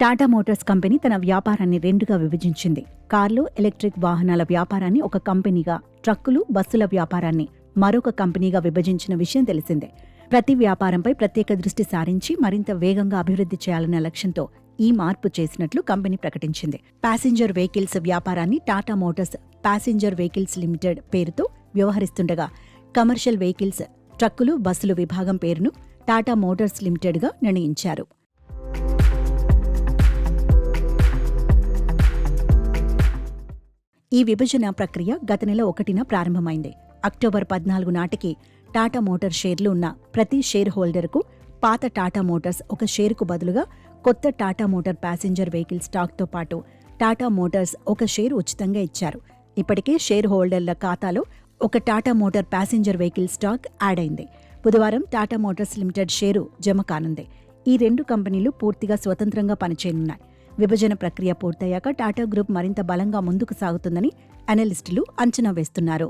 Tata Motors company తన వ్యాపారాన్ని రెండుగా విభజించింది. కార్లు ఎలక్ట్రిక్ వాహనాల వ్యాపారాన్ని ఒక కంపెనీగా ట్రక్కులు బస్సుల వ్యాపారాన్ని మరొక కంపెనీగా విభజించిన విషయం తెలిసిందే. ప్రతి వ్యాపారంపై ప్రత్యేక దృష్టి సారించి మరింత వేగంగా అభివృద్ధి చేయాలన్న లక్ష్యంతో ఈ మార్పు చేసినట్లు కంపెనీ ప్రకటించింది. ప్యాసింజర్ వెహికల్స్ వ్యాపారాన్ని Tata motors passenger vehicles limited పేరుతో వ్యవహరిస్తుండగా కమర్షియల్ వెహికల్స్ ట్రక్కులు బస్సులు విభాగం పేరును టాటా మోటార్స్ లిమిటెడ్గా నిర్ణయించారు. ఈ విభజన ప్రక్రియ గత నెల ఒకటిన ప్రారంభమైంది. అక్టోబర్ పద్నాలుగు నాటికి టాటా మోటార్ షేర్లు ఉన్న ప్రతి షేర్ హోల్డర్కు పాత టాటా మోటార్స్ ఒక షేరుకు బదులుగా కొత్త టాటా మోటార్ ప్యాసింజర్ వెహికల్ స్టాక్తో పాటు టాటా మోటార్స్ ఒక షేర్ ఉచితంగా ఇచ్చారు. ఇప్పటికే షేర్ హోల్డర్ల ఖాతాలో ఒక Tata motor passenger vehicle stock add అయింది. బుధవారం టాటా మోటార్స్ లిమిటెడ్ షేరు జమ కానుంది. ఈ రెండు కంపెనీలు పూర్తిగా స్వతంత్రంగా పనిచేయనున్నాయి. విభజన ప్రక్రియ పూర్తయ్యాక టాటా గ్రూప్ మరింత బలంగా ముందుకు సాగుతుందని అనలిస్టులు అంచనా వేస్తున్నారు.